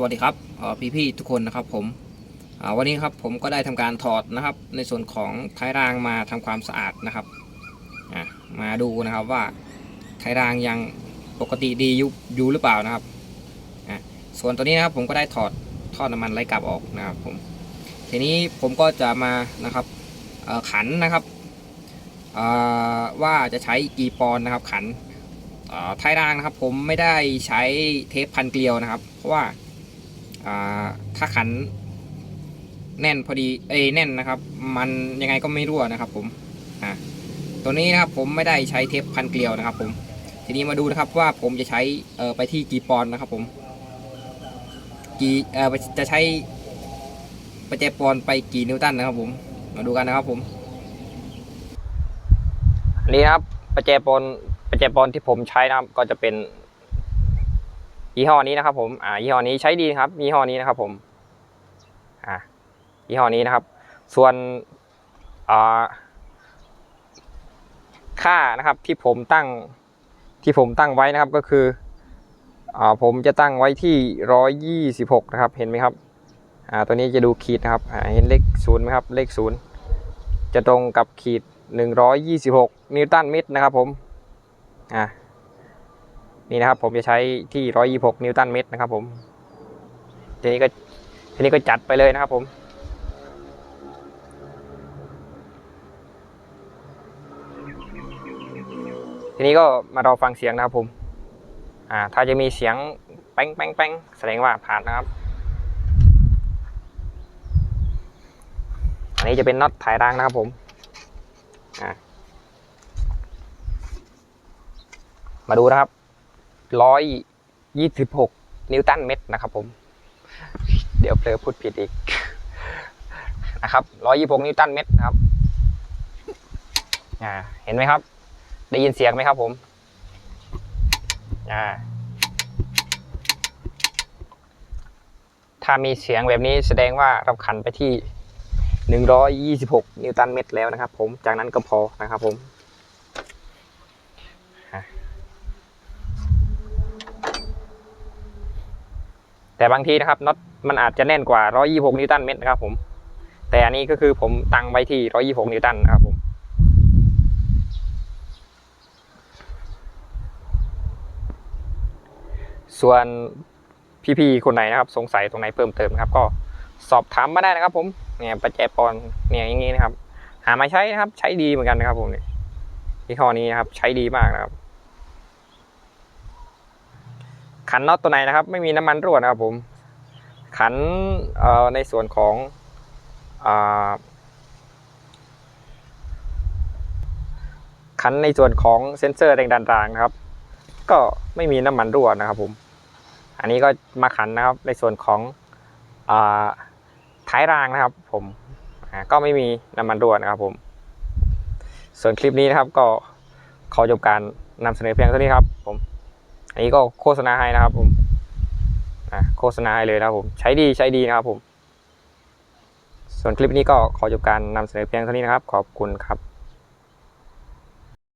สวัสดีครับพี่พี่ทุกคนนะครับผมวันนี้ครับผมก็ได้ทำการถอดนะครับ ในส่วนของท้ายรางมาทำความสะอาดนะครับมาดูนะครับว่าท้ายรางยังปกติดีอยู่หรือเปล่านะครับส่วนตัวนี้นะครับผมก็ได้ถอดท่อน้ำมันไร้กลับออกนะครับผมทีนี้ผมก็จะมานะครับขันนะครับว่าจะใช้กี่ปอนนะครับขันท้ายรางนะครับผมไม่ได้ใช้เทปพันเกลียวนะครับ เพราะว่า ถ้าขันแน่นพอดีเอ้แน่นนะครับ มันยังไงก็ไม่รั่วนะครับ ผมอ่าตัวนี้นะครับผมไม่ได้ใช้เทปพันเกลียวนะครับ ผม ทีนี้มาดูนะครับว่าผมจะใช้ไปที่กี่ปอนนะครับ ผมกี่จะใช้ประแจปอนไปกี่นิวตันนะครับ ผม มาดูกันนะครับ ผมนนี้นะครับประแจปอนประแจปอนที่ผมใช้นะครับก็จะเป็น ยี่ห้อนี้นะครับ ผมอ่ายี่ห้อนี้ใช้ดีครับยี่ห้อนี้นะครับ ผมอ่ายี่ห้อนี้นะครับ ส่วนอ่าค่านะครับที่ผมตั้งที่ผมตั้งไว้นะครับก็คืออ่าผมจะตั้งไว้ที่ร้อยยี่สิบหกนะครับ เห็นไหมครับอ่าตัวนี้จะดูขีดนะครับอ่าเห็นเลขศูนย์ไหมครับเลขศูนย์จะตรงกับขีดหนึ่งร้อยยี่สิบหกนิวตันเมตรนะครับ ผมอ่า นี่นะครับ ผมจะใช้ที่ 126 นิวตันเมตรนะครับ ผมทีนี้ก็ทีนี้ก็จัดไปเลยนะครับผมทีนี้ก็มารอฟังเสียงนะครับผม อ่า ถ้าจะมีเสียงแป้งแป้งแป้งแสดงว่าผ่านนะครับ อันนี้จะเป็นน็อตถ่ายรางนะครับผม อ่า มาดูนะครับ ร้อยยี่สิบหกนิวตันเมตรนะครับผม เดี๋ยวเพลอพูดผิดอีกนะครับร้อยยี่หกนิวตันเมตรนะครับอ่าเห็นไหมครับ ได้ยินเสียงไหมครับผมอ่าถ้ามีเสียงแบบนี้แสดงว่าเราขันไปที่หนึ่งร้อยยี่สิบหกนิวตันเมตรแล้วนะครับผม จากนั้นก็พอนะครับผม แต่บางทีนะครับน็อตมันอาจจะแน่นกว่า 126 นิวตันเมตรนะครับผมแต่อันนี้ก็คือผมตั้งไว้ที่ 126 นิวตันนะครับผมส่วนพี่ๆคนไหนนะครับ สงสัยตรงไหนเพิ่มเติมนะครับ ก็สอบถามมาได้นะครับ ผมเนี่ยประแจปอนเนี่ยอย่างนี้นะครับ หามาใช้นะครับ ใช้ดีเหมือนกันนะครับ ผมเนี่ยที่ห้อนี้นะครับ ใช้ดีมากนะครับ ขันน็อตตัวไหนนะครับ ไม่มีน้ำมันรั่วนะครับผม ขันในส่วนของอขันในส่วนของเซ็นเซอร์แรงดันรางนะครับ ก็ไม่มีน้ำมันรั่วนะครับผม อันนี้ก็มาขันนะครับในส่วนของอท้ายรางนะครับ ผมก็ไม่มีน้ำมันรั่วนะครับผม ส่วนคลิปนี้นะครับก็ขอจบการนำเสนอเพียงเท่านี้ครับผม อันนี้ก็โฆษณาให้นะครับผมนะโฆษณาให้เลยนะครับผมใช้ดีใช้ดีนะครับผม ส่วนคลิปนี้ก็ขอจบการนำเสนอเพียงเท่านี้นะครับ ขอบคุณครับ